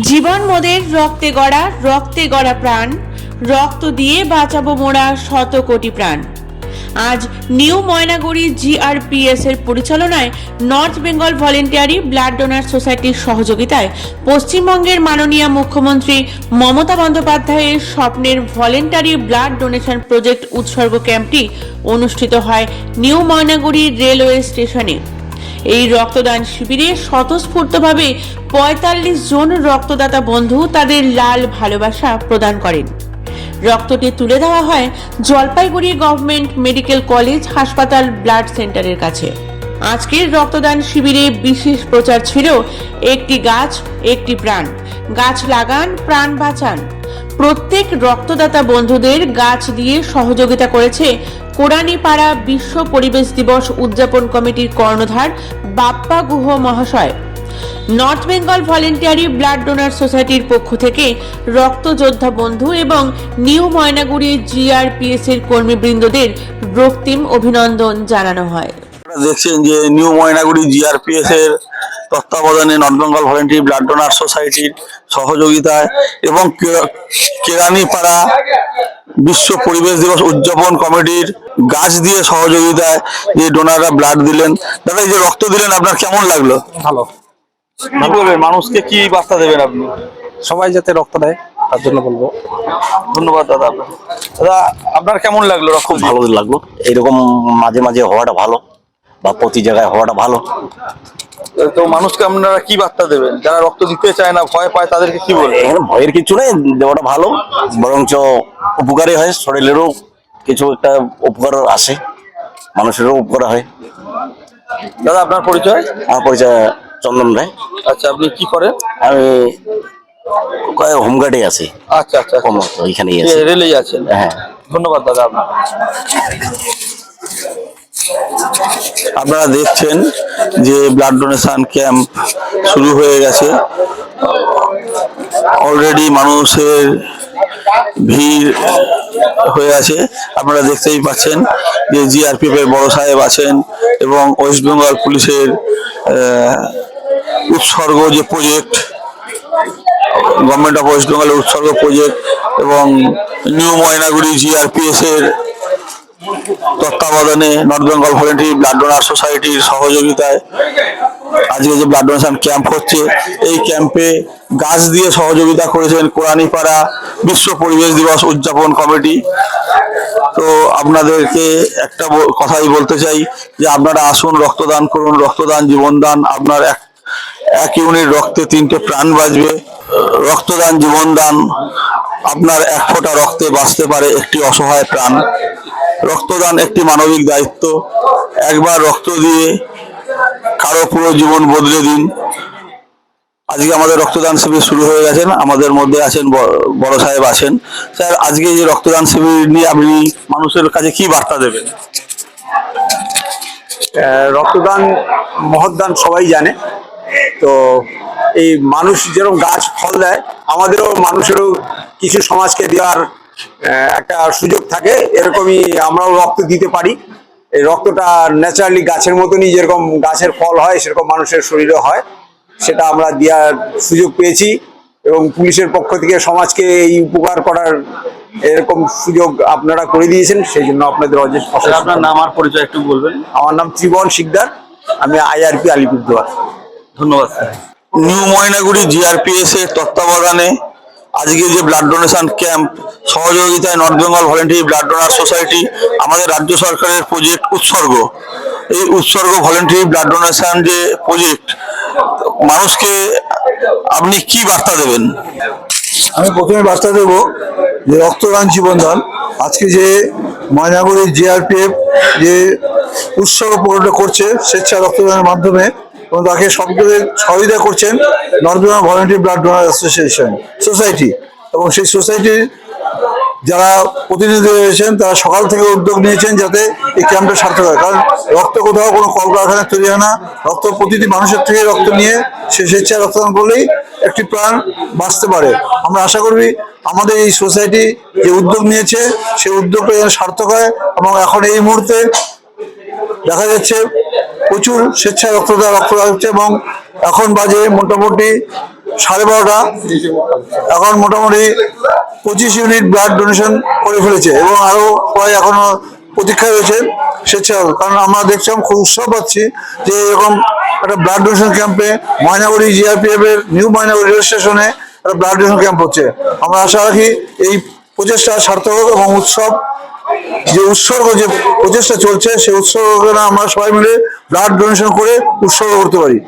জীবন মোদের রক্তে গড়া রক্তে গড়া প্রাণ, রক্ত দিয়ে বাঁচাবো মোরা শত কোটি প্রাণ। আজ নিউ ময়নাগুড়ি জিআরপিএস এর পরিচালনায় North Bengal voluntary blood donor সোসাইটির সহযোগিতায় পশ্চিমবঙ্গের মাননীয় মুখ্যমন্ত্রী মমতা বন্দ্যোপাধ্যায়ের স্বপ্নের ভলেন্টারি ব্লাড ডোনেশন প্রজেক্ট উৎসর্গ ক্যাম্পটি অনুষ্ঠিত হয় নিউ ময়নাগুড়ি রেলওয়ে স্টেশনে। এই রক্তদান শিবিরে স্বতঃস্ফূর্তভাবে পঁয়তাল্লিশ জন রক্তদাতা বন্ধু তাদের লাল ভালোবাসা প্রদান করেন। রক্তটি তুলে দেওয়া হয় জলপাইগুড়ি গভর্নমেন্ট মেডিকেল কলেজ হাসপাতাল ব্লাড সেন্টারের কাছে। আজকের রক্তদান শিবিরে বিশেষ প্রচার ছিল, একটি গাছ, একটি প্রাণ। গাছ লাগান, প্রাণ বাঁচান। প্রত্যেক রক্তদাতা বন্ধুদের গাছ দিয়ে সহযোগিতা করেছে কোরআনীপাড়া বিশ্ব পরিবেশ দিবস উদযাপন কমিটির কর্ণধার বাপ্পা গুহ মহাশয়। North Bengal voluntary blood donor সোসাইটির পক্ষ থেকে রক্তযোদ্ধা বন্ধু এবং নিউ ময়নাগুড়ি জিআরপিএস এর কর্মীবৃন্দদের রক্তিম অভিনন্দন জানানো হয়। দেখছেন যে নিউ ময়নাগুড়ি জিআরপিএস এর তত্ত্বাবধানে North Bengal voluntary blood donor সোসাইটির সহযোগিতায় এবং কেরানিপাড়া বিশ্ব পরিবেশ দিবস উদযাপন কমিটির গাছ দিয়ে সহযোগিতায় যে ডোনাররা ব্লাড দিলেন দাদা এই যে রক্ত দিলেন আপনার কেমন লাগল? ভালো। মানুষকে কি বার্তা দেবেন আপনি? সবাই যাতে রক্ত দেয় তার জন্য বলব। ধন্যবাদ দাদা। দাদা আপনার কেমন লাগল রক্ত খুব ভালো লাগল। এরকম মাঝে মাঝে হওয়াটা ভালো। বা প্রতি জায়গায় হওয়াটা ভালো। তো মানুষকে আপনারা কি বার্তা দেবেন? যারা রক্ত দিতে চায় না ভয় পায় তাদেরকে কি বলবেন? এখানে ভয়ের কিছু নেই দেওয়াটা ভালো। বরঞ্চ উপকারী হয় শরীরেরও কিছু একটা উপকার আসে মানুষেরও উপকার হয়। দাদা আপনার পরিচয়? আমার পরিচয় চন্দন রায়। আচ্ছা আপনি কি করেন? আমি হোমগার্ডে আছি। আচ্ছা আচ্ছা কম ওইখানেই আছি। রেলেই আছেন। হ্যাঁ। ধন্যবাদ দাদা আপনার আপনারা দেখছেন যে ব্লাড ডোনেশন ক্যাম্প শুরু হয়ে গেছে। অলরেডি মানুষের ভিড় হয়ে আছে। আপনারা দেখতেই পাচ্ছেন যে জিআরপিএফ এর বড় সাহেব আছেন এবং ওয়েস্ট বেঙ্গল পুলিশের উৎসর্গ যে প্রজেক্ট গভর্নমেন্ট অফ ওয়েস্ট বেঙ্গলের উৎসর্গ প্রজেক্ট এবং নিউ ময়নাগুড়ি জিআরপিএস এর তত্ত্বাবধানে North Bengal voluntary blood donor সোসাইটির সহযোগিতায় আজকে যে ব্লাড ডোনেশন ক্যাম্প হচ্ছে, এই ক্যাম্পে গাছ দিয়ে সহযোগিতা করেছেন কোরআনীপাড়া বিশ্ব পরিবেশ দিবস উদযাপন কমিটি। তো আপনাদেরকে একটা কথাই বলতে চাই যে আপনারা আসুন, রক্তদান করুন, রক্তদান জীবনদান। আপনার এক এক ইউনিট রক্তে তিনটে প্রাণ বাঁচবে। রক্তদান জীবনদান, আপনার এক ফোঁটা রক্তে বাঁচতে পারে একটি অসহায় প্রাণ। রক্তদান একটি মানবিক দায়িত্ব। একবার রক্ত দিয়ে কারও পুরো জীবন বদলে দিন। আজকে আমাদের রক্তদান শিবির শুরু হয়ে গেছেন আমাদের মধ্যে আছেন বড় সাহেব আছেন। স্যার, আজকে যে রক্তদান শিবির নিয়ে আপনি মানুষের কাছে কি বার্তা দেবেন? রক্তদান, মহৎদান সবাই জানে। তো এই মানুষ যেরকম গাছ ফল দেয়, আমাদেরও মানুষেরও কিছু সমাজকে দেওয়ার একটা সুযোগ থাকে এরকমই আমরাও রক্ত দিতে পারি। এই রক্তটা ন্যাচারালি গাছের মতনই যেরকম গাছের ফল হয় সেরকম মানুষের শরীরে হয়। সেটা আমরা দেওয়ার সুযোগ পেয়েছি এবং পুলিশের পক্ষ থেকে সমাজকে এই উপকার করার এরকম সুযোগ আপনারা করে দিয়েছেন সেই জন্য আপনাদের অশেষ আপনার নাম আর পরিচয় একটু বলবেন? আমার নাম ত্রিবন শিকদার আমি আইআরপি আলিপুরদুয়ার। ধন্যবাদ স্যার। নিউ ময়নাগুড়ি জিআরপিএস এর তত্ত্বাবধানে আজকে যে ব্লাড ডোনেশন ক্যাম্প সহযোগিতায় North Bengal voluntary blood donor society আমাদের রাজ্য সরকারের প্রজেক্ট উৎসর্গ। এই উৎসর্গ ভলেন্টারি ব্লাড ডোনেশন যে প্রজেক্ট মানুষকে আপনি কি বার্তা দেবেন? আমি প্রথমে বার্তা দেব যে রক্তদান জীবনদান। আজকে যে ময়নাগুড়ির জিআরপিএফ যে উৎসর্গ করছে স্বেচ্ছা রক্তদানের মাধ্যমে এবং তাকে সবগুলো সহযোগিতা করছেন North Bengal voluntary blood donor association society এবং সেই সোসাইটির যারা প্রতিনিধি রয়েছেন, তারা সকাল থেকে উদ্যোগ নিয়েছেন যাতে এই ক্যাম্পটা সার্থক হয়। কারণ রক্ত কোথাও কোনো কলকারখানায় তৈরি হয় না। রক্ত প্রতিটি মানুষের থেকে রক্ত নিয়ে সে স্বেচ্ছায় রক্তদান করলেই একটি প্রাণ বাঁচতে পারে। আমরা আশা করি আমাদের এই সোসাইটি যে উদ্যোগ নিয়েছে, সেই উদ্যোগটা যেন সার্থক হয় এবং এখন এই মুহূর্তে দেখা যাচ্ছে প্রচুর স্বেচ্ছায় রক্তদান রক্তদান হচ্ছে এবং এখন বাজে মোটামুটি সাড়ে বারোটা। এখন মোটামুটি পঁচিশ ইউনিট ব্লাড ডোনেশন করে ফেলেছে এবং আরও প্রায় এখনও প্রতীক্ষা রয়েছে স্বেচ্ছাসেবক কারণ আমরা দেখছিলাম খুব উৎসাহ পাচ্ছি যে এরকম একটা ব্লাড ডোনেশন ক্যাম্পে ময়নাগুড়ি জিআরপিএফ এর নিউ ময়নাগুড়ি রেল স্টেশনে একটা ব্লাড ডোনেশন ক্যাম্প হচ্ছে। আমরা আশা রাখি এই প্রচেষ্টা সার্থক এবং উৎসব যে উৎসর্গ যে প্রচেষ্টা চলছে, সেই উৎসর্গ আমরা সবাই মিলে ব্লাড ডোনেশন করে উৎসর্গ করতে পারি।